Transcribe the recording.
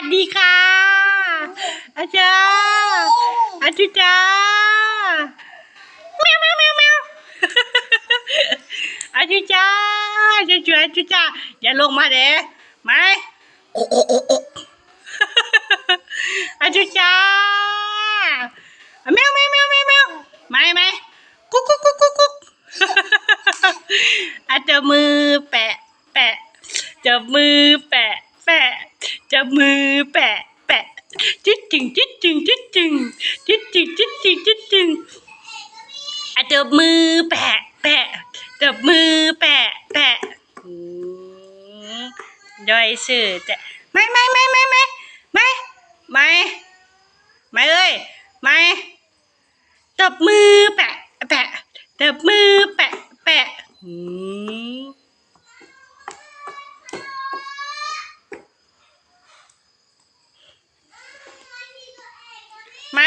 อาจารย์อาจารย์แมวแมวแมวแมวอาจารย์จะช่วยอาจารย์อย่าลงมาเด้ไหมโอ้โอ้โอ้โอ้อาจารย์แมวแมวแมวแมวแมวไม่ไม่กุ๊กกุ๊กกุ๊กกุ๊กกุ๊กอาจจะมือแปะ แปะจะมือแปะ แปะ จะมือแปะแปะจิ๊ดจึงจิ๊ดจึงจิ๊ดจึงจิ๊ดจึงจิ๊ดจึงจิ๊ดจึงอาจจะมือแปะแปะจะมือแปะแปะอืมย่อยสื่อจะไม่ไม่ไม่ไม่ไม่ไม่ไม่ไม่เอ้ยไม่ตบมือแปะแปะตบมือ ไหม